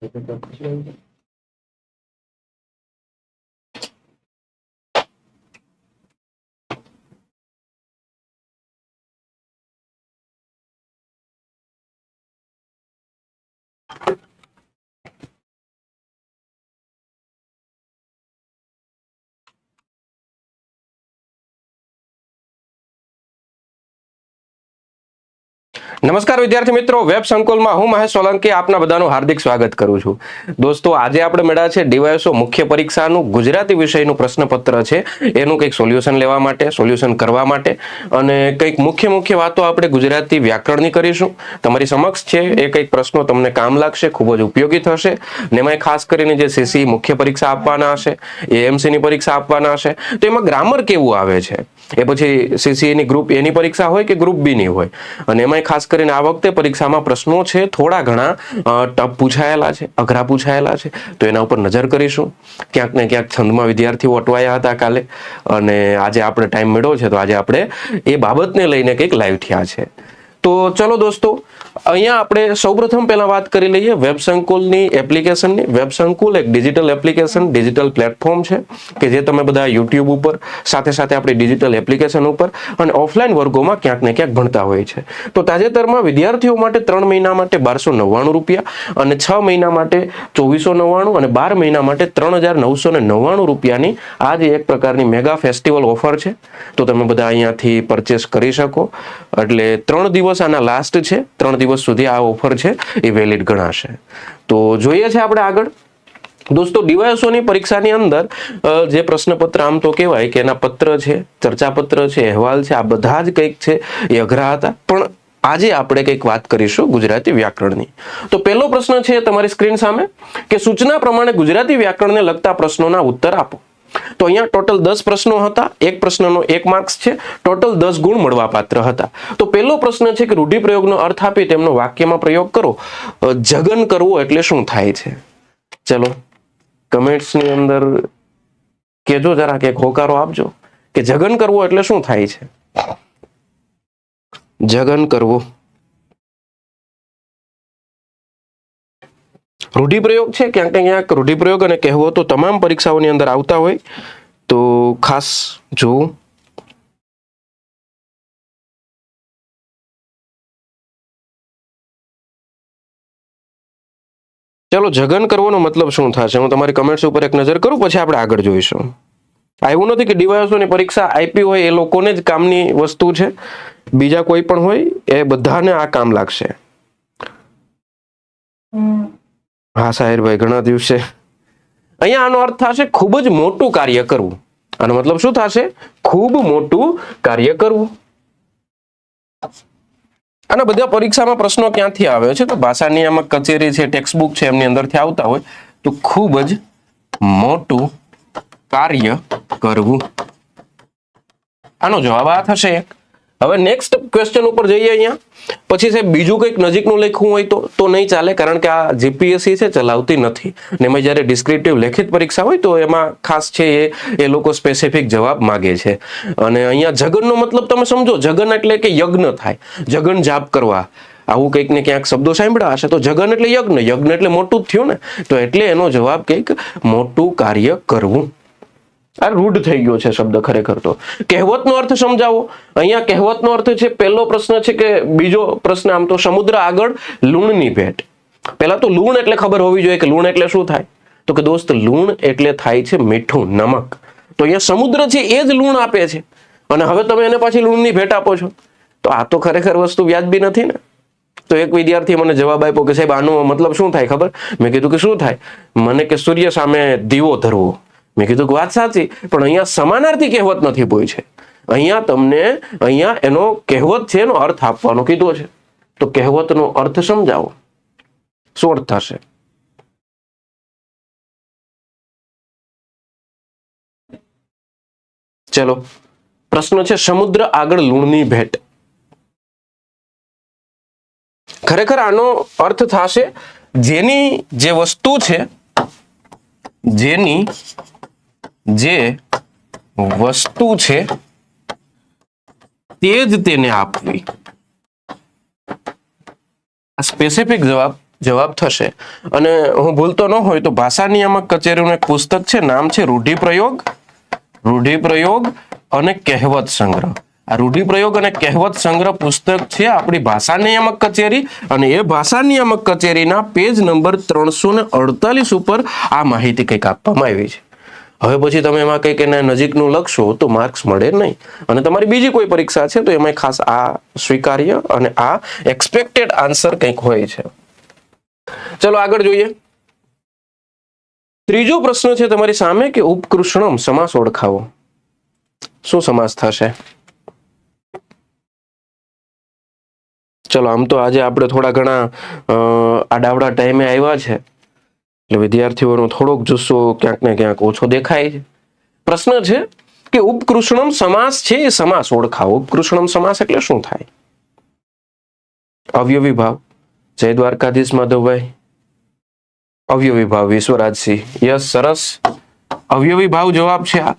Thank you. નમસ્કાર વિદ્યાર્થી મિત્રો, વેબ સંકુલમાં હું મહેશ સોલંકી આપના બધાનું હાર્દિક સ્વાગત કરું છું. દોસ્તો, આજે આપણે મળ્યા છે ડીવાયસો મુખ્ય પરીક્ષાનું ગુજરાતી વિષયનું પ્રશ્નપત્ર છે. એનું કંઈક સોલ્યુશન લેવા માટે, સોલ્યુશન કરવા માટે અને કંઈક મુખ્ય મુખ્ય વાતો આપણે ગુજરાતી વ્યાકરણની કરીશું. તમારી સમક્ષ છે એ કંઈક પ્રશ્નો તમને કામ લાગશે, ખૂબ જ ઉપયોગી થશે. ને એમાં ખાસ કરીને જે સીસી મુખ્ય પરીક્ષા આપવાના હશે એએમસીની પરીક્ષા આપવાના હશે. તો એમાં ગ્રામર કેવું આવે છે? એ પછી સીસીએની ગ્રુપ એની પરીક્ષા હોય કે ગ્રુપ બી ની હોય? અને એમાં ખાસ કરીને આ વખતે પરીક્ષામાં પ્રશ્નો છે, થોડા ઘણા ટપ પૂછાયેલા છે, અઘરા પૂછાયેલા છે. તો એના ઉપર નજર કરીશું. ક્યાંક ને ક્યાંક છંદમાં વિદ્યાર્થીઓ અટવાયા હતા કાલે. અને આજે આપણે ટાઈમ મેળવ્યો છે, તો આજે આપણે એ બાબતને લઈને કંઈક લાઈવ થયા છે. તો ચલો દોસ્તો અહીંયા આપણે સૌપ્રથમ પહેલા વાત કરી લઈએ વેબ સંકુલની એપ્લિકેશનની વેબ સંકુલ એક ડિજિટલ એપ્લિકેશન ડિજિટલ પ્લેટફોર્મ છે કે જે તમે બધા યુટ્યુબ ઉપર, સાથે સાથે આપણી ડિજિટલ એપ્લિકેશન ઉપર અને ઓફલાઈન વર્ગોમાં ક્યાંક ને ક્યાંક ભણતા હોય છે. તો તાજેતરમાં વિદ્યાર્થીઓ માટે ત્રણ મહિના માટે બારસો નવ્વાણું રૂપિયા અને છ મહિના માટે ચોવીસો નવ્વાણું અને બાર મહિના માટે ત્રણ હજાર નવસો ને નવ્વાણું રૂપિયાની આ જે એક પ્રકારની મેગા ફેસ્ટિવલ ઓફર છે. તો તમે બધા અહીંયાથી પરચેસ કરી શકો. એટલે ત્રણ દિવસ આના લાસ્ટ છે. ત્રણ દિવસ સુધી આ ઓફર છે એ વેલિડ ગણાશે. તો જોઈએ છે આપણે આગળ. દોસ્તો ડીવાયસોની પરીક્ષાની અંદર જે પ્રશ્નપત્ર આમ તો કહેવાય કે એના પત્ર છે, ચર્ચાપત્ર છે, અહેવાલ છે, આ બધા જ કંઈક છે એ અઘરા હતા. પણ આજે આપણે કંઈક વાત કરીશું ગુજરાતી વ્યાકરણની. તો પહેલો પ્રશ્ન છે તમારી સ્ક્રીન સામે કે સૂચના પ્રમાણે ગુજરાતી વ્યાકરણને લગતા પ્રશ્નોના ઉત્તર આપો. તો અહીંયા ટોટલ દસ પ્રશ્નો હતા. એક પ્રશ્નનો એક માર્ક્સ છે. ટોટલ દસ ગુણ મળવાપાત્ર હતા. તો પહેલો પ્રશ્ન છે કે રૂઢિપ્રયોગનો અર્થ આપી તેમનો વાક્યમાં પ્રયોગ કરો. જગન કરવો એટલે શું થાય છે? ચલો, કમેન્ટ્સની અંદર કેજો જરા કે હોકારો આપજો કે જગન કરવો એટલે શું થાય છે? જગન કરવો. રૂઢિપ્રયોગ છે? ક્યાંક ક્યાંક રૂઢિપ્રયોગ અને કહેવો તો તમામ પરીક્ષાઓની અંદર આવતા હોય. તો ખાસ જોવું ચલો, જગન કરવાનો મતલબ શું થશે? હું તમારી કમેન્ટ્સ ઉપર એક નજર કરું, પછી આપણે આગળ જોઈશું. આ એવું નથી કે ડીવાયસોની પરીક્ષા આપી હોય એ લોકોને જ કામની વસ્તુ છે. બીજા કોઈ પણ હોય, એ બધાને આ કામ લાગશે. હા સાહેબભાઈ ઘણા દિવસે. અહીંયા આનો અર્થ થશે ખૂબ જ મોટું કાર્ય કરવું. આનો મતલબ શું થશે? ખૂબ મોટું કાર્ય કરવું. અને બધા પરીક્ષામાં પ્રશ્નો ક્યાંથી આવે છે? તો ભાષા નિયામક કચેરી છે ટેક્સ્ટ બુક છે, એમની અંદરથી આવતા હોય તો ખૂબ જ મોટું કાર્ય કરવું. આનો જવાબ આ થશે એક. હવે નેક્સ્ટ ક્વેશ્ચન ઉપર જઈએ અહીંયા. પછી સાહેબ, બીજું કંઈક નજીકનું લખવું હોય તો તો નહીં ચાલે, કારણ કે આ જીપીએસસી છે, ચલાવતી નથી. ને એમાં જ્યારે ડિસ્ક્રિપ્ટિવ લેખિત પરીક્ષા હોય, તો એમાં ખાસ છે એ એ લોકો સ્પેસિફિક જવાબ માગે છે. અને અહીંયા જગનનો મતલબ તમે સમજો, જગન એટલે કે યજ્ઞ થાય. જગન જાપ કરવા. આવું કંઈક ને ક્યાંક શબ્દો સાંભળ્યા હશે, તો જગન એટલે યજ્ઞ. યજ્ઞ એટલે મોટું જ થયું ને. તો એટલે એનો જવાબ કંઈક મોટું કાર્ય કરવું. આ રૂઢ થઈ ગયો છે શબ્દ ખરેખર તો. કહેવતનો અર્થ સમજાવો. અહીંયા કહેવતનો અર્થ છે, પહેલો પ્રશ્ન છે કે બીજો પ્રશ્ન, આમ તો સમુદ્ર આગળ લૂણની ભેટ. પહેલા તો લૂણ એટલે ખબર હોવી જોઈએ કે લૂણ એટલે શું થાય? તો કે દોસ્ત, લૂણ એટલે થાય છે મીઠું, નમક. તો અહીંયા સમુદ્ર છે એ જ લૂણ આપે છે. અને હવે તમે એને પાછી લૂણની ભેટ આપો છો. તો આ તો ખરેખર વસ્તુ વ્યાજબી નથી ને? તો એક વિદ્યાર્થી મને જવાબ આપ્યો કે સાહેબ, આનો મતલબ શું થાય ખબર? મેં કીધું કે શું થાય? મને કે સૂર્ય સામે દીવો ધરવો. મેં કીધું વાત સાચી, પણ અહીંયા સમાનાર્થી કહેવત નથી બોઈ છે. અહીંયા તમને, અહીંયા એનો કહેવત છે, એનો અર્થ આપવાનો કીધો છે. તો કહેવતનો અર્થ સમજાવો. શું અર્થ થશે? ચલો, પ્રશ્ન છે સમુદ્ર આગળ લૂણની ભેટ. ખરેખર આનો અર્થ થશે જેની જે વસ્તુ છે, જેની જે વસ્તુ છે, તે જ તેને આપવી. આ સ્પેસિફિક જવાબ જવાબ થશે. અને હું ભૂલતો ન હોય તો ભાષા નિયામક કચેરીનું એક પુસ્તક છે, નામ છે રૂઢિપ્રયોગ. રૂઢિપ્રયોગ અને કહેવત સંગ્રહ. આ રૂઢિપ્રયોગ અને કહેવત સંગ્રહ પુસ્તક છે આપણી ભાષા નિયામક કચેરી અને એ ભાષા નિયામક કચેરીના પેજ નંબર ત્રણસો અડતાલીસ ઉપર આ માહિતી કંઈક આપવામાં આવી છે. હવે પછી તમે એમાં કંઈક એને નજીકનું લખશો તો માર્ક્સ મળે નહીં. અને તમારી બીજી કોઈ પરીક્ષા છે તો એમાં ખાસ આ સ્વીકાર્ય અને આ એક્સપેક્ટેડ આન્સર કંઈક હોય છે. ચલો આગળ જોઈએ. ત્રીજો પ્રશ્ન છે તમારી સામે કે ઉપકૃષ્ણમ સમાસ ઓળખાવો. શું સમાસ થશે? ચલો આમ તો આજે આપણે થોડા ઘણા આડાવડા ટાઈમે આવ્યા છે. એટલે વિદ્યાર્થીઓનો થોડોક જુસ્સો ક્યાંક ને ક્યાંક ઓછો દેખાય છે. પ્રશ્ન છે કે ઉપકૃષ્ણમ સમાસ છે એ સમાસ ઓળખાવો. ઉપકૃષ્ણમ સમાસ એટલે શું થાય? અવયવી ભાવ જય દ્વારકાધીશ માધવભાઈ. અવયવી ભાવ વિશ્વરાજસિંહ. યસ, સરસ. અવયવી ભાવ જવાબ છે આ.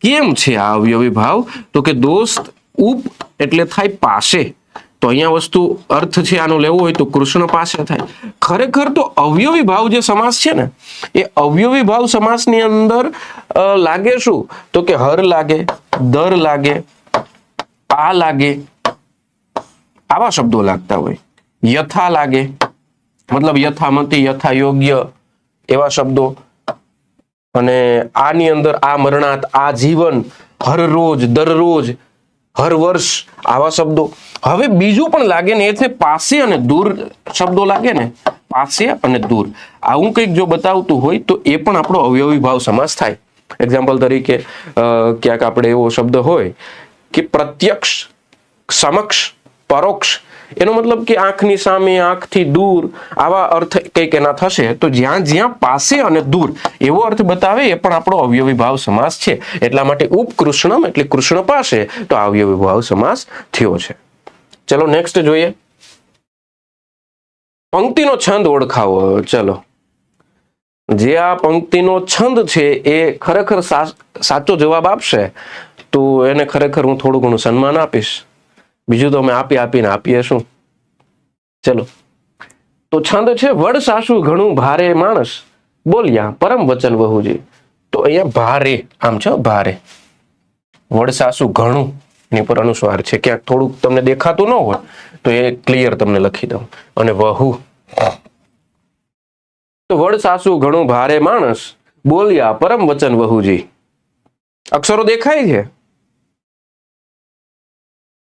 કેમ છે આ અવયવી ભાવ તો કે દોસ્ત, ઉપ એટલે થાય પાસે. તો અહીંયા વસ્તુ અર્થ છે, આનો લેવો હોય તો કૃષ્ણ પાસે થાય. ખરેખર તો અવયવી ભાવ જે સમાસ છે ને, એ અવયવી ભાવ સમાસની અંદર લાગે શું? તો કે હર લાગે, દર લાગે આ લાગે, આવા શબ્દો લાગતા હોય. યથા લાગે, મતલબ યથામતી યથા યોગ્ય એવા શબ્દો. અને આની અંદર આ મરણાત, આ જીવન, હર રોજ દરરોજ હર વર્ષ આવા શબ્દો. હવે બીજું પણ લાગે ને, એ છે પાસે અને દૂર શબ્દો લાગે ને, પાસે અને દૂર. આવું કંઈક જો બતાવતું હોય તો એ પણ આપણો અવયવી ભાવ સમાસ થાય. એક્ઝામ્પલ તરીકે ક્યાંક આપણે એવો શબ્દ હોય કે પ્રત્યક્ષ, સમક્ષ, પરોક્ષ એનો મતલબ કે આંખની સામે, આંખથી દૂર, આવા અર્થ કંઈક એના થશે. તો જ્યાં જ્યાં પાસે અને દૂર, એવો અર્થ બતાવે એ પણ આપણો અવયવી ભાવ સમાસ છે. એટલા માટે ઉપકૃષ્ણમ એટલે કૃષ્ણ પાસે, તો અવયવી ભાવ સમાસ થયો છે. ચલો નેક્સ્ટ જોઈએ. પંક્તિનો છંદ ઓળખાવો. ચલો. જે આ પંક્તિનો છંદ છે એ ખરેખર સાચો જવાબ આપશે, તો એને ખરેખર હું થોડું ઘણું સન્માન આપીશ. બીજું તો અમે આપી આપીને આપીએ શું? ચલો. તો છંદ છે, વડ સાસુ ઘણું ભારે માણસ. બોલ્યા, પરમ વચન વહુજી. તો અહીંયા ભારે, આમ છે? ભારે. વડ સાસુ ઘણું, એની પર અનુસ્વાર છે. ક્યાંક થોડુંક તમને દેખાતું ન હોય, તો એ ક્લિયર તમને લખી દઉં. અને વહુ. તો વડ સાસુ ઘણું ભારે માણસ. બોલ્યા, પરમ વચન વહુજી. અક્ષરો દેખાય છે?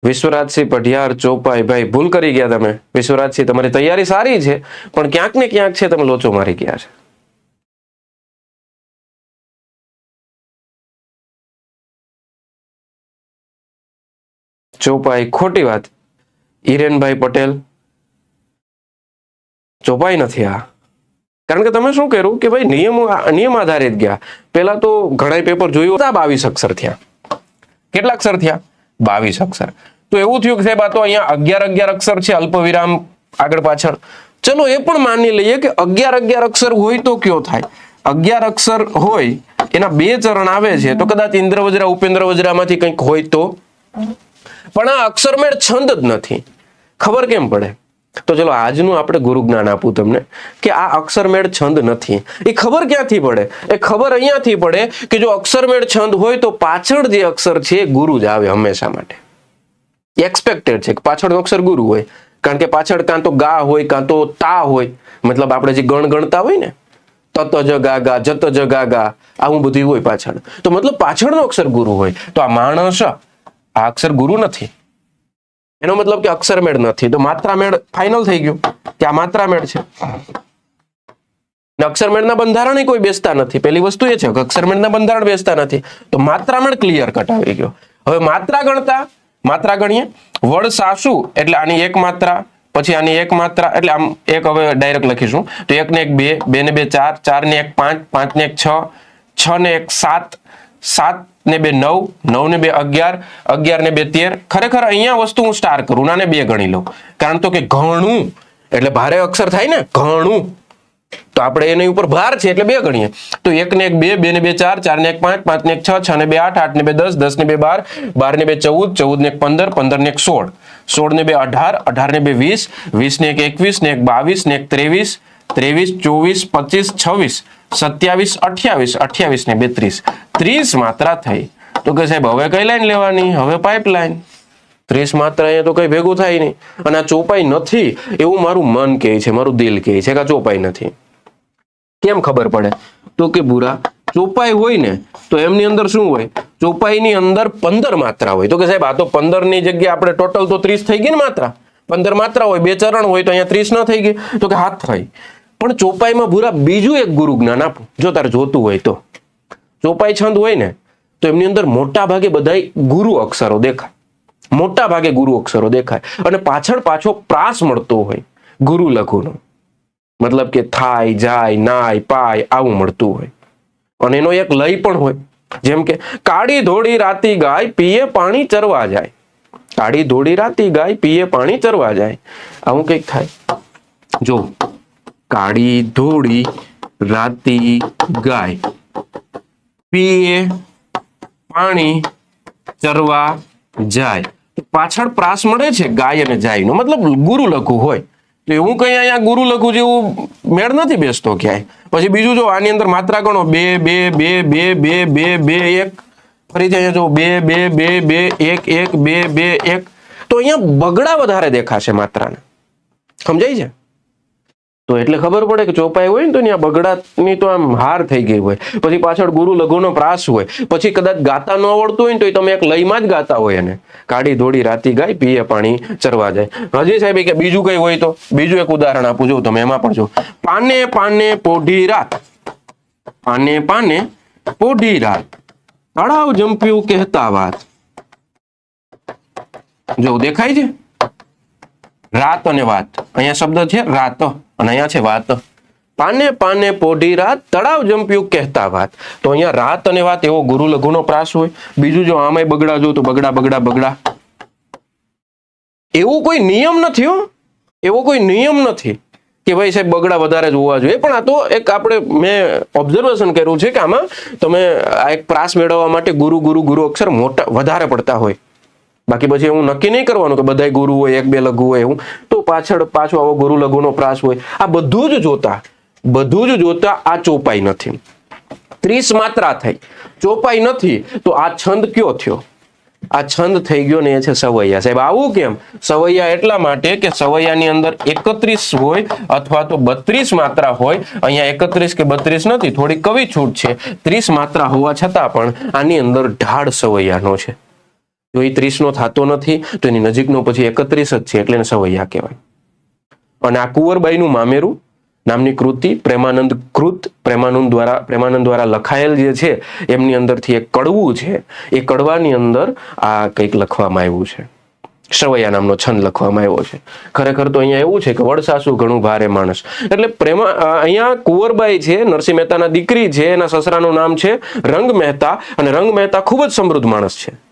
વિશ્વરાજસિંહ પઢિયાર, ચોપાઈ ભૂલ કરી ગયા તમે. વિશ્વરાજસિંહ, તમારી તૈયારી સારી છે, પણ ક્યાંક ને ક્યાંક છે, તમે લોચો મારી ગયા છે. ચોપાઈ, ખોટી વાત. હિરેનભાઈ પટેલ. ચોપાઈ નથી આ. કારણ કે તમે શું કર્યું કે ભાઈ નિયમો નિયમ આધારિત ગયા. પહેલા તો ઘણા પેપર જોયું હતા બાવીસ અક્ષર થયા. કેટલા અક્ષર થયા? બાવીસ અક્ષર. તો એવું થયું કે સાહેબ, આ તો અહીંયા અગિયાર અગિયાર અક્ષર છે અલ્પવિરામ આગળ પાછળ. ચલો, એ પણ માની લઈએ કે અગિયાર અગિયાર અક્ષર હોય તો કયો થાય? અગિયાર અક્ષર હોય, એના બે ચરણ આવે છે, તો કદાચ ઇન્દ્ર વજ્રા ઉપેન્દ્ર વજ્રામાંથી કંઈક હોય તો? પણ આ અક્ષરમેળ છંદ જ નથી. ખબર કેમ પડે? તો ચલો, આજનું આપણે ગુરુ જ્ઞાન આપું તમને કે આ અક્ષરમેળ છંદ નથી. એ ખબર ક્યાંથી પડે? એ ખબર અહીંયાથી પડે કે જો અક્ષરમેળ છંદ હોય તો પાછળ જે અક્ષર છે ગુરુ જ આવે હંમેશા માટે. એક્સપેક્ટેડ છે કે પાછળનો અક્ષર ગુરુ હોય. કારણ કે પાછળ કાં તો ગા હોય, કાં તો તા હોય. મતલબ આપણે જે ગણ ગણતા હોય ને, તત જ ગા ગા, જત જ ગા ગા, આવું બધું હોય પાછળ. તો મતલબ પાછળનો અક્ષર ગુરુ હોય. તો આ માણસ, આ અક્ષર ગુરુ નથી. એનો મતલબ કે અક્ષર મેળ નથી. તો માત્રા મેળ ફાઇનલ થઈ ગયું. કે આ માત્રા મેળ છે. અક્ષરમેળના અક્ષર મેળના બંધારણ કોઈ બેસતા નથી. પેલી વસ્તુ એ છે કે અક્ષર મેળના બંધારણ બેસતા નથી. તો માત્રા મેળ ક્લિયર કટ આવી ગયો. હવે માત્રા ગણતા માત્રા ગણીએ. વડ સાસુ એટલે આની એક માત્રા, પછી આની એક માત્રા, એટલે આમ એક હવે ડાયરેક્ટ લખીશું. તો એક ને એક બે બે ને બે ચાર ચાર ને એક પાંચ પાંચ ને એક છ છ ને એક સાત સાત ને બે નવ નવ ને બે અગિયાર અગિયાર ને બે તેર. ખરેખર અહીંયા વસ્તુ હું સ્ટાર કરું ના ને બે ગણી લઉં. કારણ તો કે ઘણું, એટલે ભારે અક્ષર થાય ને, ઘણું. તો આપણે એની ઉપર ભાર છે એટલે બે ગણીએ. તો એક ને એક બે બે ને બે ચાર ચાર ને એક પાંચ પાંચ ને એક છ છ ને બે આઠ આઠ ને બે દસ દસ ને બે બાર બાર ને બે ચૌદ ચૌદ ને એક પંદર પંદર ને એક સોળ. સોળ ને બે અઢાર અઢાર ને બે વીસ વીસ ને એક એકવીસ ને એક બાવીસ ને એક ત્રેવીસ ત્રેવીસ, ચોવીસ, પચીસ, છવ્વીસ, સત્યાવીસ, અઠ્યાવીસ અઠ્યાવીસ ને ત્રીસ ત્રીસ માત્રા થઈ. તો કે સાહેબ, હવે કઈ લાઈન લેવાની? હવે પાઇપલાઇન. ત્રીસ માત્રા અહીંયા તો કઈ ભેગું થાય નહીં. અને આ ચોપાઈ નથી એવું મારું મન કહે છે, મારું દિલ કહે છે કે આ ચોપાઈ નથી. કેમ ખબર પડે? તો કે બુરા ચોપાઈ હોય ને, તો એમની અંદર શું હોય? ચોપાઈની અંદર પંદર માત્રા હોય. તો કે સાહેબ, આ તો પંદરની જગ્યાએ આપણે ટોટલ તો ત્રીસ થઈ ગઈ ને માત્રા. પંદર માત્રા હોય, બે ચરણ હોય, તો અહીંયા ત્રીસ ન થઈ ગઈ. તો કે હાથ થઈ. પણ ચોપાઈમાં ભૂરા, બીજું એક ગુરુ જ્ઞાન આપું. જો તારે જોતું હોય તો. ચોપાઈ છંદ હોય ને, તો એમની અંદર મોટા ભાગે બધાય ગુરુ અક્ષરો દેખાય. મોટા ભાગે ગુરુ અક્ષરો દેખાય. અને પાછળ પાછો પ્રાસ મળતો હોય, ગુરુ લઘુનો. મતલબ કે થાય, જાય, નાય, પાય, આવું મળતું હોય. અને એનો એક લય પણ હોય. જેમ કે, કાળી ધોળી રાતી ગાય પીએ પાણી ચરવા જાય. કાળી ધોળી રાતી ગાય પીએ પાણી ચરવા જાય. આવું કંઈક થાય. જો, કાળી ધોળી રાતી ગાય પીએ પાણી ચરવા જાય. પાછળ પ્રાસ મળે છે ગાય અને જાયનો મતલબ ગુરુ લખું હોય તો એવું કંઈ અહીંયા ગુરુ લઘુ જેવું મેળ નથી બેસતો ક્યાંય પછી બીજું જો આની અંદર માત્રા ગણો બે બે બે બે બે બે બે એક ફરીથી અહીંયા જો બે બે બે બે એક એક બે બે એક તો અહીંયા બગડા વધારે દેખાશે માત્રાને સમજાય છે તો એટલે ખબર પડે કે ચોપાઈ હોય ને તો ત્યાં બગડાની તો આમ હાર થઈ ગઈ હોય. પછી પાછળ ગુરુ લઘુનો પ્રાસ હોય. પછી કદાચ ગાતા ન આવડતું હોય ને તો તમે એક લયમાં જ ગાતા હોય એને. કાઢી ધોડી રાતી ગાય, પીએ પાણી, ચરવા જાય. હજી સાહેબ કે બીજું કઈ હોય તો? બીજું એક ઉદાહરણ આપું છું, તમે એમાં પણ જો પાને પાને પોઢી રાત. પાને પાને પોઢી રાત. તળાવ જંપ્યું કહેતા વાત. જો દેખાય છે? રાત અને વાત. અહીંયા શબ્દ છે રાત અને અહીંયા છે વાત. પાને પાને પોઢી રાત તળાવ જંપ્યું કહેતા વાત. તો અહીંયા રાત અને વાત એવો ગુરુ લઘુનો પ્રાસ હોય. બીજું જો આમાંય બગડા જો તો બગડા બગડા બગડા. એવું કોઈ નિયમ નથી હો. એવો કોઈ નિયમ નથી કે ભાઈ સાહેબ બગડા વધારે જોવા જોઈએ. પણ આ તો એક આપણે મેં ઓબ્ઝર્વેશન કર્યું છે કે આમાં તમે આ એક પ્રાસ મેળવવા માટે ગુરુ ગુરુ ગુરુ અક્ષર મોટા, વધારે પડતા હોય. બાકી પછી એવું નક્કી નહીં કરવાનું કે બધાય ગુરુ હોય, એક બે લઘુ હોય એવું તો પાછળ પાછો આવો ગુરુ લઘુનો પ્રાસ હોય. આ બધું જ જોતા, બધું જ જોતા આ ચોપાઈ નથી. ત્રીસ માત્રા થઈ. ચોપાઈ નથી, તો આ છંદ કયો થયો? આ છંદ થઈ ગયો ને એ છે સવૈયા. સાહેબ, આવું કેમ? સવૈયા એટલા માટે કે સવૈયાની અંદર એકત્રીસ હોય અથવા તો બત્રીસ માત્રા હોય. અહીંયા એકત્રીસ કે બત્રીસ નથી, થોડી કવિ છૂટ છે. ત્રીસ માત્રા હોવા છતાં પણ આની અંદર ઢાળ સવૈયાનો છે. જો એ ત્રીસનો થતો નથી, તો એની નજીકનો પછી એકત્રીસ જ છે, એટલે સવૈયા કહેવાય. અને આ કુંવરબાઈનું મામેરું નામની કૃતિ પ્રેમાનંદ કૃત, પ્રેમાનંદ દ્વારા પ્રેમાનંદ દ્વારા લખાયેલ જે છે, એમની અંદરથી એક કડવું છે, એ કડવાની અંદર આ કંઈક લખવામાં આવ્યું છે. સવૈયા નામનો છંદ લખવામાં આવ્યો છે. ખરેખર તો અહીંયા એવું છે કે વડસાસુ ઘણું ભારે માણસ. એટલે પ્રેમા અહીંયા કુંવરબાઈ છે, નરસિંહ મહેતાના દીકરી છે, એના સસરાનું નામ છે રંગ મહેતા, અને રંગ મહેતા ખૂબ જ સમૃદ્ધ માણસ છે.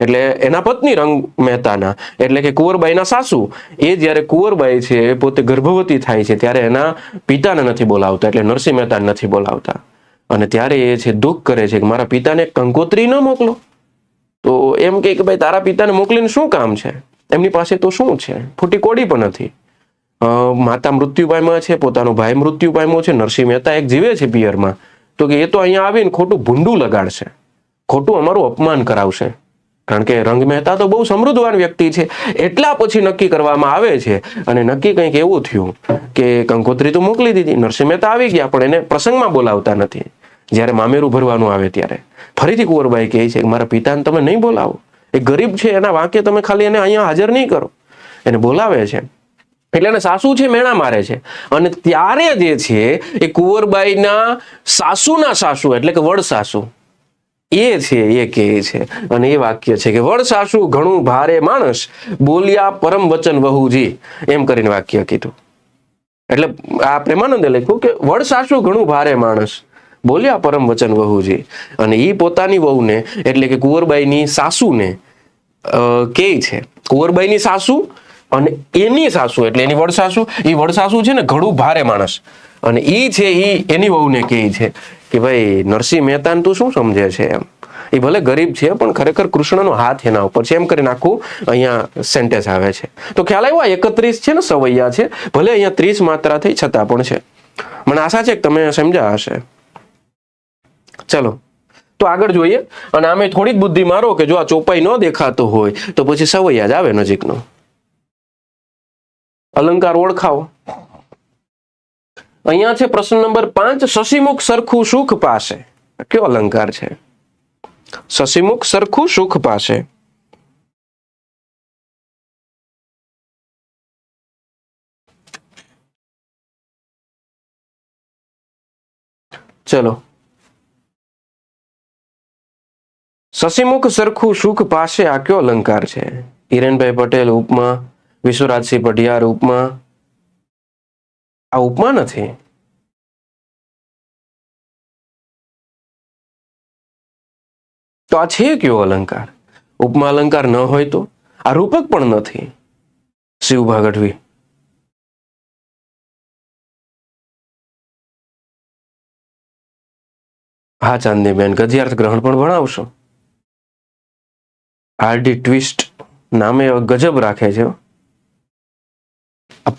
એટલે એના પત્ની રંગ મહેતાના. એટલે કે કુંવરબાઈના સાસુ. એ જ્યારે કુંવરબાઈ છે, એ પોતે ગર્ભવતી થાય છે, ત્યારે એના પિતાને નથી બોલાવતા, એટલે નરસિંહ મહેતાને નથી બોલાવતા. અને ત્યારે એ છે, દુઃખ કરે છે કે મારા પિતાને કંકોત્રી ન મોકલો. તો એમ કે ભાઈ, તારા પિતાને મોકલીને શું કામ છે? એમની પાસે તો શું છે? ફૂટી કોડી પણ નથી. માતા મૃત્યુ પામ્યા છે, પોતાનો ભાઈ મૃત્યુ પામ્યો છે, નરસિંહ મહેતા એક જીવે છે પિયરમાં. તો કે એ તો અહીંયા આવીને ખોટું ભૂંડું લગાડશે. ખોટું અમારું અપમાન કરાવશે. કારણ કે રંગ મહેતા તો બહુ સમૃદ્ધવાન વ્યક્તિ છે. એટલા પછી નક્કી કરવામાં આવે છે. અને નક્કી કંઈક એવું થયું કે કંકોત્રી તો મોકલી દીધી. નરસિંહ મહેતા આવી ગયા, પણ એને પ્રસંગમાં બોલાવતા નથી. જ્યારે મામેરું ભરવાનું આવે ત્યારે. ફરીથી કુંવરબાઈ કહે છે કે, મારા પિતાને તમે નહીં બોલાવો. એ ગરીબ છે, એના વાંકે તમે ખાલી એને અહીંયા હાજર નહીં કરો. એને બોલાવે છે. એટલે એને સાસુ છે, મેણા મારે છે. અને ત્યારે જે છે, એ કુંવરબાઈના સાસુના સાસુ, એટલે કે વડ સાસુ. એ છે, એ કહે છે. અને એ વાક્ય છે કે, વડ સાસુ ઘણું ભારે માણસ, બોલ્યા પરમ વચન વહુજી. એમ કરીને વાક્ય કીધું. એટલે આ પ્રેમાનંદે લખ્યું કે, વડ સાસુ ઘણું ભારે માણસ, બોલ્યા પરમ વચન વહુજી. અને એ પોતાની વહુને, એટલે કે કુંવરબાઈની સાસુને કે છે. કુંવરબાઈની સાસુ અને એની સાસુ, એટલે એની વડસાસુ એ વડસાસુ છે ને, ઘણું ભારે માણસ. અને એ છે એ એની વહુને કહે છે. કે ભાઈ નરસિંહ મહેતાને તું શું સમજે છે એમ? એ ભલે ગરીબ છે, પણ ખરેખર કૃષ્ણનો હાથ એના ઉપર છે. એમ કરી નાખું અહીંયા સેન્ટેન્સ આવે છે. તો ખ્યાલ આવ્યો? એકત્રીસ છે ને, સવૈયા છે. ભલે અહીંયા ત્રીસ માત્રા થઈ, છતાં પણ છે. મને આશા છે કે તમે સમજ્યા હશે. ચલો. તો આગળ જોઈએ. અને આમે થોડીક બુદ્ધિ મારો કે જો આ ચોપાઈ ન દેખાતો હોય, તો પછી સવૈયા જ આવે નજીકનો. અલંકાર ઓળખાવો. અહીંયા છે પ્રશ્ન નંબર પાંચ, શશીમુખ સરખું સુખ પાસે કયો અલંકાર છે? શશિમુખ સરખું સુખ પાસે ચલો. શશિમુખ સરખું સુખ પાસે આ કયો અલંકાર છે? હિરેનભાઈ પટેલ ઉપમા, વિશ્વરાજસિંહ પઢિયાર ઉપમા આ ઉપમા નથી. તો આ છે કયો અલંકાર? ઉપમા અલંકાર ન હોય તો? આ રૂપક પણ નથી. શિવભા ગઢવી હા ચાંદીબેન ગધ્યાર્થ ગ્રહણ પણ ભણાવશો. આરડી ટ્વિસ્ટ નામે ગજબ રાખે છે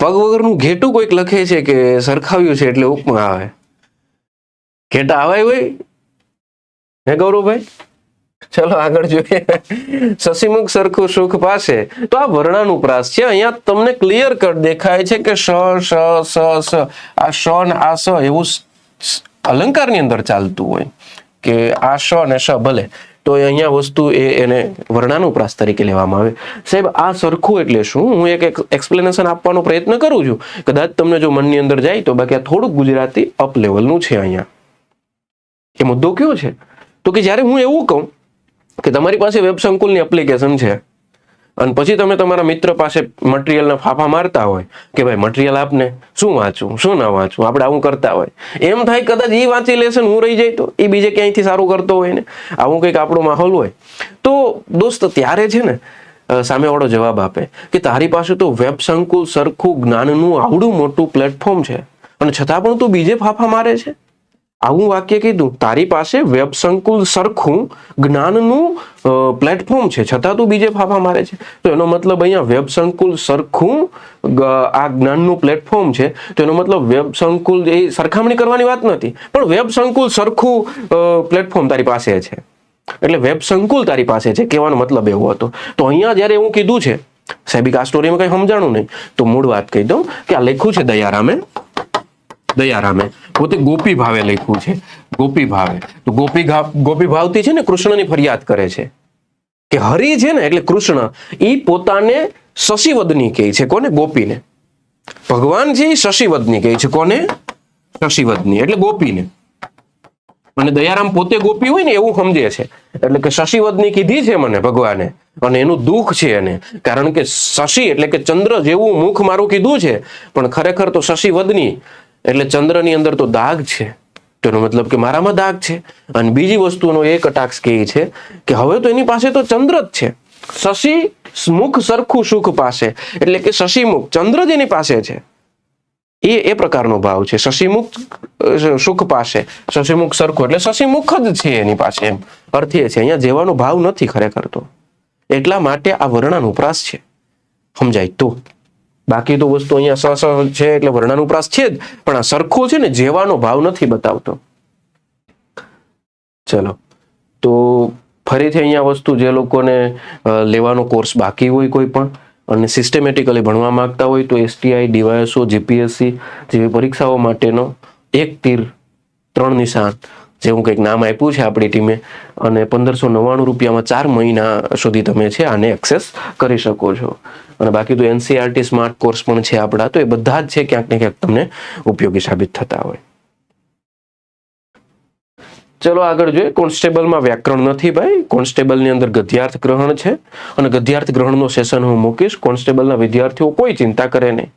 પગ વગરનું ઘેટું કોઈક લખે છે કે સરખાવ્યું છે એટલે ઉપમા આવે. ઘેટા આવાય હોય? હે ગૌરવભાઈ? ચલો આગળ જોઈએ. શશીમુખ સરખું સુખ પાસે તો આ વર્ણાનું પ્રાસ છે. અહીંયા તમને ક્લિયર કટ દેખાય છે કે શ શ સ સ. આ શ ને આ સ એવું અલંકારની અંદર ચાલતું હોય. કે આ શ ને શ ભલે. તો અહીંયા વસ્તુ એ એને વર્ણાનુપ્રાસ તરીકે લેવામાં આવે. સાહેબ, આ સરખું એટલે શું? હું એક એક્સપ્લેનેશન આપવાનો પ્રયત્ન કરું છું. કદાચ તમને જો મનની અંદર જાય તો, બાકી આ થોડુંક ગુજરાતી અપ લેવલનું છે અહીંયા. એ મુદ્દો કયો છે? તો કે જ્યારે હું એવું કહું કે તમારી પાસે વેબ સંકુલની એપ્લિકેશન છે અને પછી તમે તમારા મિત્ર પાસે મટીરિયલના ફાફા મારતા હોય કે ભાઈ મટીરિયલ આપને, શું વાંચવું, શું ના વાંચું આપણે આવું કરતા હોય. એમ થાય કદાચ એ વાંચી લેશે હું રહી જાય તો. એ બીજે ક્યાંયથી સારું કરતો હોય ને? આવું કંઈક આપણો માહોલ હોય. તો દોસ્ત, ત્યારે છે ને સામેવાળો જવાબ આપે કે તારી પાસે તો વેબ સંકુલ સરખું જ્ઞાનનું આવડું મોટું પ્લેટફોર્મ છે. અને છતાં પણ તું બીજે ફાફા મારે છે? આવું વાક્ય કીધું, તારી પાસે વેબ સંકુલ સરખું જ્ઞાનનું પ્લેટફોર્મ છે, છતાં તું બીજે ફાફા મારે છે. તો એનો મતલબ અહીંયા વેબ સંકુલ સરખું આ જ્ઞાનનું પ્લેટફોર્મ છે, તો એનો મતલબ વેબ સંકુલ એ સરખામણી કરવાની વાત નથી. પણ વેબ સંકુલ સરખું પ્લેટફોર્મ તારી પાસે છે. એટલે વેબ સંકુલ તારી પાસે છે, કહેવાનો મતલબ એવો હતો. તો અહીંયા જ્યારે એવું કીધું છે, સાહેબ આ સ્ટોરીમાં કંઈ સમજાણું નહીં. તો મૂળ વાત કહી દઉં કે આ લખ્યું છે દયારામે દયારામે. પોતે ગોપી ભાવે લખ્યું છે. ગોપી ભાવે. તો ગોપી ગોપી ભાવતી છે ને કૃષ્ણની ફરિયાદ કરે છે. કે હરિ છે ને એટલે કૃષ્ણ એ પોતાને શશિવદની કહે છે. કોને? ગોપીને. ભગવાન છે એ શશિવદની કહે છે. કોને? શશિવદની. એટલે ગોપીને. અને દયારામ પોતે ગોપી હોય ને એવું સમજે છે. એટલે કે શશિવદની કીધી છે મને ભગવાને. અને એનું દુઃખ છે એને. કારણ કે શશી એટલે કે ચંદ્ર જેવું મુખ મારું કીધું છે. પણ ખરેખર તો શશિવદની એટલે ચંદ્રની અંદર તો દાગ છે. તેનો મતલબ કે મારામાં દાગ છે. અને બીજી વસ્તુનો એ કટાક્ષ કહે છે કે હવે તો એની પાસે તો ચંદ્ર જ છે. શશી મુખ સરખું સુખ પાસે એટલે કે શશીમુખ ચંદ્ર જ એની પાસે છે. એ એ પ્રકારનો ભાવ છે. શશીમુખ સુખ પાસે શશીમુખ સરખું. એટલે શશીમુખ જ છે એની પાસે એમ. અર્થ એ છે, અહીંયા જેવાનો ભાવ નથી ખરેખર તો. એટલા માટે આ વર્ણાનુપ્રાસ છે. સમજાય તો. બાકી તો વસ્તુ અહીંયા સ છે એટલે વર્ણાનુપ્રાસ છે જ, પણ આ સરખો છે ને જેવાનો ભાવ નથી બતાવતો. ચલો. તો ફરીથી અહીંયા વસ્તુ જે લોકોને લેવાનો કોર્સ બાકી હોય કોઈ પણ, અને સિસ્ટમેટિકલી ભણવા માંગતા હોય તો એસટીઆઈ ડીવાયએસઓ જીપીએસસી જેવી પરીક્ષાઓ માટેનો એક તીર ત્રણ નિશાન જેવું કંઈક નામ આપ્યું છે આપણી ટીમે, અને પંદરસો નવ્વાણું રૂપિયામાં ચાર મહિના સુધી તમે છે આને એક્સેસ કરી શકો છો. અને બાકી તો એનસીઆરટી સ્માર્ટ કોર્સ પણ છે આપણા, તો એ બધા જ છે ક્યાંક ને ક્યાંક તમને ઉપયોગી સાબિત થતા હોય. ચલો આગળ જોઈએ, કોન્સ્ટેબલમાં વ્યાકરણ નથી ભાઈ. કોન્સ્ટેબલની અંદર ગદ્યાર્થ ગ્રહણ છે, અને ગદ્યાર્થ ગ્રહણનો સેશન હું મૂકીશ. કોન્સ્ટેબલના વિદ્યાર્થીઓ કોઈ ચિંતા કરે નહીં.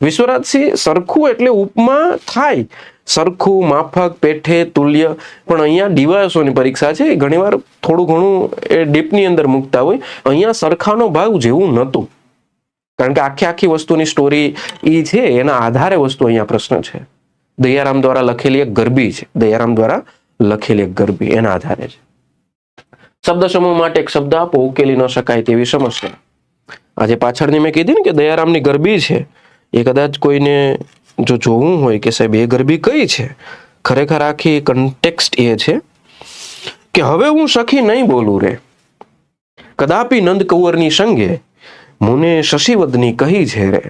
વિશ્વરાજસિંહ સરખું એટલે ઉપમા થાય. સરખું માફક, પેઠે, તુલ્ય. પણ અહીંયા ડીવાયસોની પરીક્ષા છે ઘણીવાર થોડું ઘણું એ ડીપની અંદર મૂકતા હોય. અહીંયા સરખાનો ભાગ જેવું નહોતું. કારણ કે આખી આખી વસ્તુની સ્ટોરી એ છે, એના આધારે વસ્તુ અહીંયા પ્રશ્ન છે. દયારામ દ્વારા લખેલી એક ગરબી છે. દયારામ દ્વારા લખેલી એક ગરબી, એના આધારે છે. શબ્દ સમૂહ માટે એક શબ્દ આપો, ઉકેલી ન શકાય તેવી સમસ્યા. આજે પાછળની મેં કીધી ને કે દયારામની ગરબી છે એ કદાચ કોઈને જો જોવું હોય કે સાહેબ, એ ગરબી કઈ છે? ખરેખર આખી કન્ટેક્સ્ટ એ છે કે હવે હું સખી નહીં બોલું રે. કદાપી નંદ કુંવરની સંગે મુને શશિવદની કહી છે રે,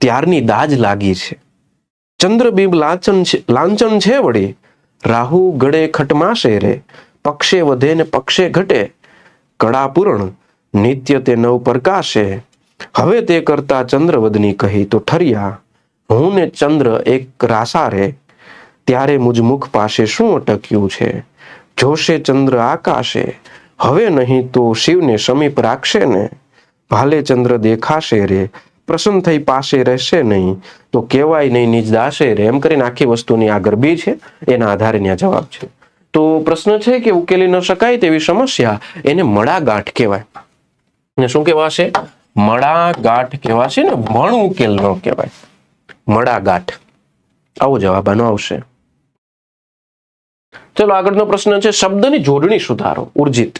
ત્યારની દાજ લાગી છે. ચંદ્રબીબ લાંચન છે લાંચન છે વળી. રાહુ ગળે ખટમાશે રે, પક્ષે વધે ને પક્ષે ઘટે. કળાપૂર્ણ નિત્ય તે નવ પ્રકાશે. હવે તે કરતા ચંદ્રવદની કહી, તો ઠર્યા હું ને ચંદ્ર એક રાસા રે, ત્યારે મુજ મુખ પાસે શું અટક્યું છે? જોશે ચંદ્ર આકાશે, હવે નહીં તો શિવને સમીપ રાખશે ને? ભાલે ચંદ્ર દેખાશે રે, પ્રસન્ન થઈ પાસે રહેશે નહીં, તો કહેવાય નહીં નિજ દાશે રે. એમ કરીને આખી વસ્તુની આ ગરબી છે, એના આધારે ત્યાં જવાબ છે. તો પ્રશ્ન છે કે ઉકેલી ન શકાય તેવી સમસ્યા એને મળાગાંઠ કહેવાય. ને શું કહેવાશે? મળા ગાંઠ કહેવાશે ને મણ ઉકેલ ન કહેવાય. મળા ગાંઠ આવો જવાબ આનો આવશે. ચલો, આગળનો પ્રશ્ન છે, શબ્દની જોડણી સુધારો, ઉર્જિત.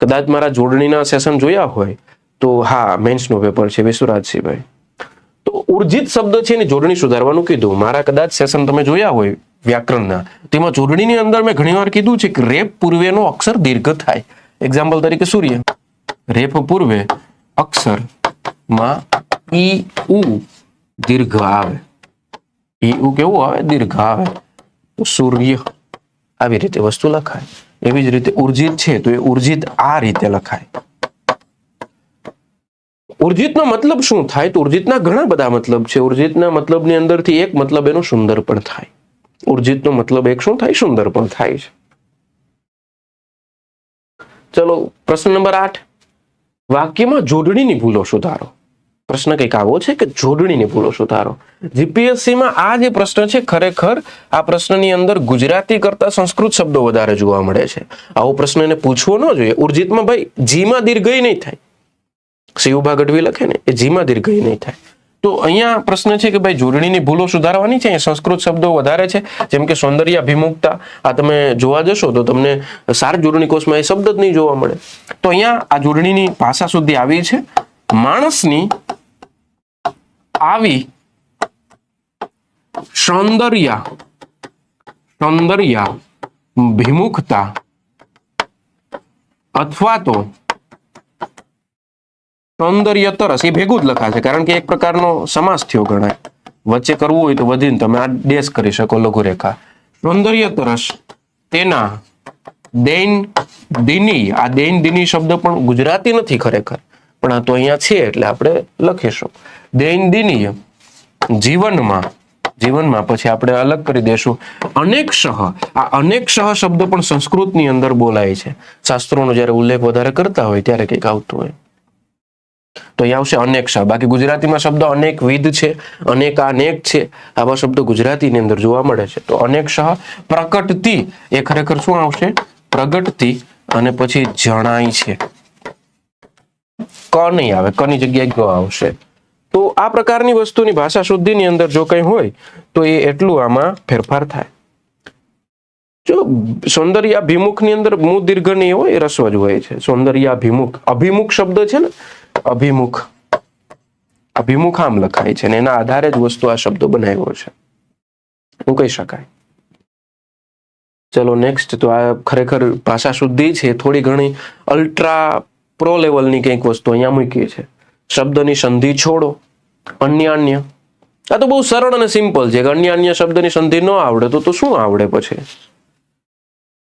કદાચ મારા જોડણીના સેશન જોયા હોય, તો હા, મેન્સનો પેપર છે વિશ્વરાજસિંહભાઈ તો ઉર્જિત શબ્દ છે એની જોડણી સુધારવાનું કીધું. મારા કદાચ સેશન તમે જોયા હોય, વ્યાકરણના. તેમાં જોડણીની અંદર મેં ઘણીવાર કીધું છે કે રેપ પૂર્વેનો અક્ષર દીર્ઘ થાય. એક્ઝામ્પલ તરીકે સૂર્ય. રેપ પૂર્વે અક્ષરમાં ઈ ઉ દીર્ઘ આવે. ઈ ઉ કેવું આવે? દીર્ઘ આવે. તો સૂર્ય આવી રીતે વસ્તુ લખાય. એવી જ રીતે ઉર્જિત છે, તો એ ઉર્જિત આ રીતે લખાય. ઉર્જિતનો મતલબ શું થાય? તો ઉર્જિતના ઘણા બધા મતલબ છે. ઉર્જિતના મતલબની અંદરથી એક મતલબ એનો સુંદર પણ થાય. ઉર્જિતનો મતલબ એક શું થાય? સુંદર પણ થાય છે. ચલો, પ્રશ્ન નંબર આઠ. વાક્યમાં જોડણીની ભૂલો સુધારો. પ્રશ્ન કંઈક આવો છે કે જોડણીની ભૂલો સુધારો? જીપીએસસીમાં આ જે પ્રશ્ન છે, ખરેખર આ પ્રશ્નની અંદર ગુજરાતી કરતા સંસ્કૃત શબ્દો વધારે જોવા મળે છે. આવો પ્રશ્ન એને પૂછવો ન જોઈએ. ઉર્જિતમાં ભાઈ, જીમાં દીર્ઘય નહીં થાય. શિવભા ગઢવી લખે ને, એ જીમાં દીર્ઘય નહીં થાય. તો અહીંયા પ્રશ્ન છે કે ભાઈ જોડણીની ભૂલો સુધારવાની છે? અહીંયા સંસ્કૃત શબ્દો વધારે છે. જેમ કે સૌંદર્ય અભિમુખતા આ તમે જોવા જશો તો તમને સાર જોડણી કોષમાં એ શબ્દ જ નહીં જોવા મળે. તો અહીંયા આ જોડણીની ભાષા સુધી આવી છે. માણસની આવી સૌંદર્ય સૌંદર્ય ભિમુખતા અથવા તો સૌંદર્ય તરસ એ ભેગું જ લખાશે, કારણ કે એક પ્રકારનો સમાસ થયો ગણાય. વચ્ચે કરવું હોય તો વધીને તમે આ ડેશ કરી શકો, લઘુરેખા. સૌંદર્ય તરસ તેના દૈન દિની, આ દૈન દિની શબ્દ પણ ગુજરાતી નથી ખરેખર, પણ આ તો અહીંયા છે એટલે આપણે લખીશું. દૈન દિની જીવનમાં જીવનમાં પછી આપણે અલગ કરી દેશું. અનેક સહ આ અનેક સહ શબ્દ પણ સંસ્કૃતની અંદર બોલાય છે. શાસ્ત્રોનો જ્યારે ઉલ્લેખ વધારે કરતા હોય ત્યારે કંઈક આવતું હોય. તો અહીંયા આવશે અનેક શબ્દ. બાકી ગુજરાતીમાં શબ્દ અનેક વિધ છે, અનેક અનેક છે. આવા શબ્દો ગુજરાતીની અંદર જોવા મળે છે. તો અનેક શહ એ ખરેખર શું આવશે? પ્રગટતી અને પછી જણાય છે. ક નહીં આવે કની જગ્યાએ ગ આવશે. તો આ પ્રકારની વસ્તુની ભાષા શુદ્ધિની અંદર જો કંઈ હોય, તો એ એટલું આમાં ફેરફાર થાય. જો સૌંદર્ય અભિમુખની અંદર મુ દીર્ઘ નહીં હોય, એ રસ્વ હોય છે. સૌંદર્ય અભિમુખ અભિમુખ શબ્દ છે ને અભિમુખ. અભિમુખ આમ લખાય છે અને એના આધારે જ વસ્તુ આ શબ્દો બનાવ્યો છે. હું કહી શકાય. ચલો નેક્સ્ટ તો આ ખરેખર ભાષા શુદ્ધિ છે, થોડી ઘણી અલ્ટ્રા પ્રો લેવલની કંઈક વસ્તુ અહીંયા મૂકી છે. શબ્દની સંધિ છોડો અન્ય અન્ય આ તો બહુ સરળ અને સિમ્પલ છે કે અન્ય અન્ય શબ્દની સંધિ ન આવડે તો તો શું આવડે પછી?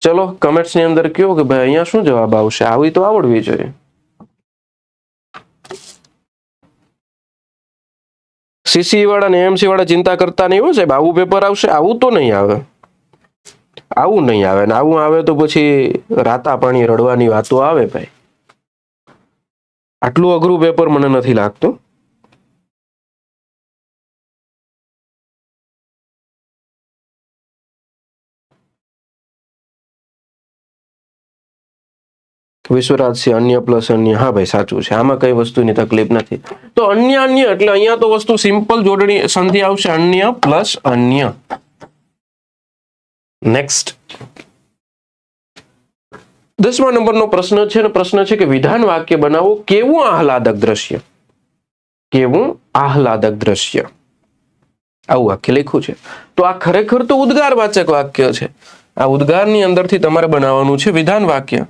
ચલો કમેન્ટ્સની અંદર કયો કે ભાઈ અહીંયા શું જવાબ આવશે? આવી તો આવડવી જોઈએ. સીસી વાળા ને એમસી વાળા ચિંતા કરતા નહીં હોય સાહેબ. આવું પેપર આવશે, આવું તો નહીં આવે. આવું નહીં આવે ને આવું આવે તો પછી રાતા પાણી રડવાની વાતો આવે ભાઈ. આટલું અઘરું પેપર મને નથી લાગતું. વિશ્વરાજસિંહ, અન્ય પ્લસ અન્ય. હા ભાઈ, સાચું છે. આમાં કઈ વસ્તુની તકલીફ નથી. તો અન્ય અન્ય, એટલે અહીંયા તો વસ્તુ સિમ્પલ જોડણી સંધિ આવશે. અન્ય પ્લસ અન્ય. નેક્સ્ટ દસમા નંબરનો પ્રશ્ન છે પ્રશ્ન છે કે વિધાન વાક્ય બનાવો કેવું આહલાદક દ્રશ્ય? કેવું આહલાદક દ્રશ્ય? આવું વાક્ય લખ્યું છે. તો આ ખરેખર તો ઉદ્ગારવાચક વાક્ય છે. આ ઉદ્ગારની અંદરથી તમારે બનાવવાનું છે વિધાન વાક્ય.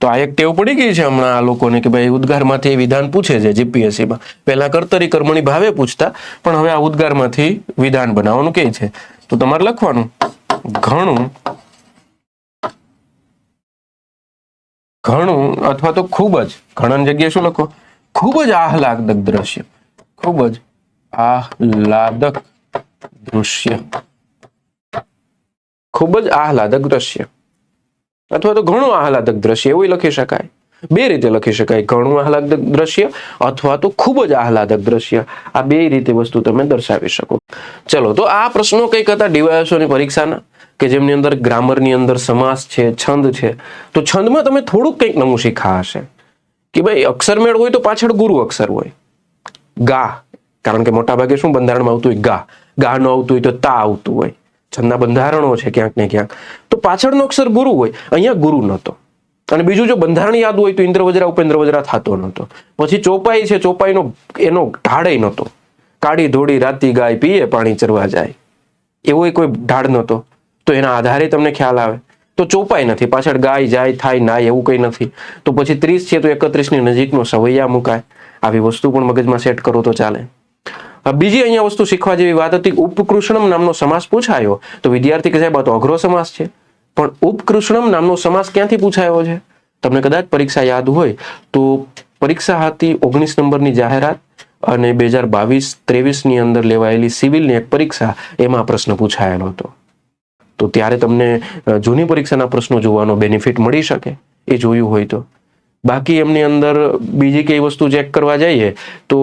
તો આ એક ટેવ પડી ગઈ છે હમણાં આ લોકોને કે ભાઈ ઉદ્ગારમાંથી વિધાન પૂછે છે જીપીએસસીમાં. પહેલા કર્તરી કર્મણી ભાવે પૂછતા, પણ હવે આ ઉદ્ગારમાંથી વિધાન બનાવવાનું કે છે. તો તમારે લખવાનું. ઘણું. ઘણું અથવા તો ખૂબ જ. ઘણાની જગ્યાએ શું લખો? ખૂબ જ આહલાદક દ્રશ્ય. ખૂબ જ આહલાદક દૃશ્ય ખૂબ જ આહલાદક દ્રશ્ય. અથવા તો ઘણું આહલાદક દ્રશ્ય, એવું લખી શકાય. બે રીતે લખી શકાય, ઘણું આહલાદક દ્રશ્ય અથવા તો ખૂબ જ આહલાદક દ્રશ્ય. આ બે રીતે વસ્તુ તમે દર્શાવી શકો. ચલો, તો આ પ્રશ્નો કંઈક હતા ડીવાયસોની પરીક્ષાના, કે જેમની અંદર ગ્રામરની અંદર સમાસ છે, છંદ છે. તો છંદમાં તમે થોડુંક કંઈક નવું શીખા હશે. કે ભાઈ અક્ષરમેળ હોય તો પાછળ ગુરુ અક્ષર હોય. ગા. કારણ કે મોટા ભાગે શું બંધારણમાં આવતું હોય? ગા. ગા ન આવતું હોય તો તા આવતું હોય. છંદના બંધારણો છે ક્યાંક ને ક્યાંક. તો પાછળનો અક્ષર ગુરુ હોય, અહીંયા ગુરુ નહોતો. અને બીજું જો બંધારણ યાદ હોય તો ઇન્દ્ર વજરા ઉપેન્દ્ર થતો નહોતો. પછી ચોપાઈ છે, ચોપાઈનો એનો ઢાળય નહોતો. કાળી ધોળી રાતી ગાય પીએ, પાણી ચરવા જાય. એવો કોઈ ઢાળ નહોતો. તો એના આધારે તમને ખ્યાલ આવે. તો ચોપાઈ નથી. પાછળ ગાય, જાય, થાય, નાય એવું કંઈ નથી. તો પછી ત્રીસ છે તો એકત્રીસની નજીકનો સવૈયા મુકાય. આવી વસ્તુ પણ મગજમાં સેટ કરો તો ચાલે. બીજી અહીંયા વસ્તુ શીખવા જેવી વાત હતી, ઉપકૃષ્ણમ નામનો સમાસ પૂછાયો. તો વિદ્યાર્થી કે સાહેબ, આ તો અઘરો સમાસ છે. પણ ઉપકૃષ્ણમ નામનો સમાસ ક્યાંથી પૂછાયો છે? તમને કદાચ પરીક્ષા યાદ હોય તો પરીક્ષા હતી ઓગણીસ નંબરની જાહેરાત અને બે હજાર બાવીસ ત્રેવીસની અંદર લેવાયેલી સિવિલની એક પરીક્ષા, એમાં પ્રશ્ન પૂછાયેલો હતો. તો ત્યારે તમને જૂની પરીક્ષાના પ્રશ્નો જોવાનો બેનિફિટ મળી શકે, એ જોયું હોય તો. બાકી એમની અંદર બીજી કઈ વસ્તુ ચેક કરવા જઈએ તો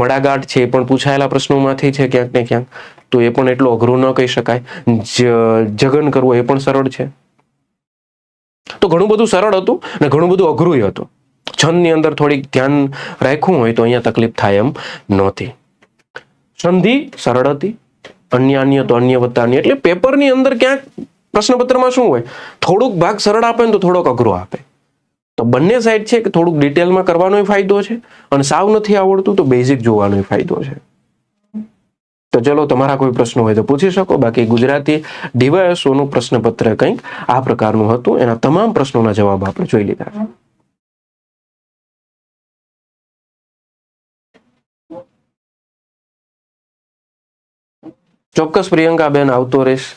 મડાગાંઠ છે એ પણ પૂછાયેલા પ્રશ્નોમાંથી છે ક્યાંક ને ક્યાંક. તો એ પણ એટલો અઘરું ન કહી શકાય. જગન કરવું એ પણ સરળ છે. તો ઘણું બધું સરળ હતું અને ઘણું બધું અઘરું હતું. છંદની અંદર થોડીક ધ્યાન રાખવું હોય તો અહીંયા તકલીફ થાય એમ નહોતી. સંધિ સરળ હતી. અન્ય અન્ય તો અન્ય વત્તા અન્ય. એટલે પેપરની અંદર ક્યાંક પ્રશ્નપત્રમાં શું હોય? થોડુંક ભાગ સરળ આપે ને તો થોડોક અઘરો આપે. તો બંને સાઈડ છે કે થોડુંક ડિટેલમાં કરવાનો ફાયદો છે અને સાવ નથી આવડતું તો બેઝિક જોવાનો ફાયદો છે. તો ચલો તમારા કોઈ પ્રશ્નો હોય તો પૂછી શકો. બાકી ગુજરાતી ડીવાયએસઓનું પ્રશ્નપત્ર કંઈક આ પ્રકારનું હતું. એના તમામ પ્રશ્નોના જવાબ આપણે જોઈ લીધા. ચોક્કસ પ્રિયંકા બેન આવતો રહેશ.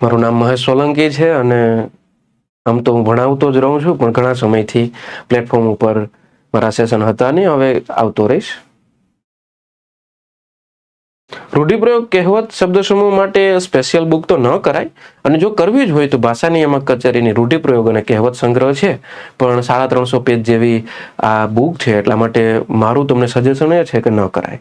મારું નામ મહેશ સોલંકી છે અને આમ તો હું ભણાવતો જ રહું છું, પણ ઘણા સમયથી પ્લેટફોર્મ ઉપર મારા સેશન હતા નહીં, હવે આવતો રહીશ. રૂઢિપ્રયોગ કહેવત શબ્દ સમૂહ માટે સ્પેશિયલ બુક તો ન કરાય, અને જો કરવી જ હોય તો ભાષા નિયામક કચેરીની રૂઢિપ્રયોગ અને કહેવત સંગ્રહ છે, પણ સાડા ત્રણસો પેજ જેવી આ બુક છે, એટલા માટે મારું તમને સજેશન એ છે કે ન કરાય.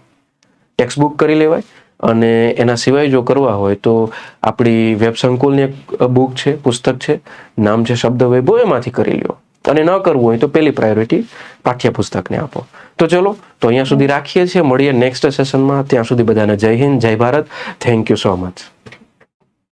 ટેક્સ્ટ બુક કરી લેવાય અને એના સિવાય જો કરવા હોય તો આપણી વેબ સંકુલની એક બુક છે, પુસ્તક છે, નામ છે શબ્દ વૈભવ, એમાંથી કરી લ્યો. અને ન કરવું હોય તો પહેલી પ્રાયોરિટી પાઠ્યપુસ્તકને આપો. તો ચલો, તો અહીંયા સુધી રાખીએ છીએ. મળીએ નેક્સ્ટ સેશનમાં ત્યાં સુધી બધાને જય હિન્દ, જય Bharat. Thank you so much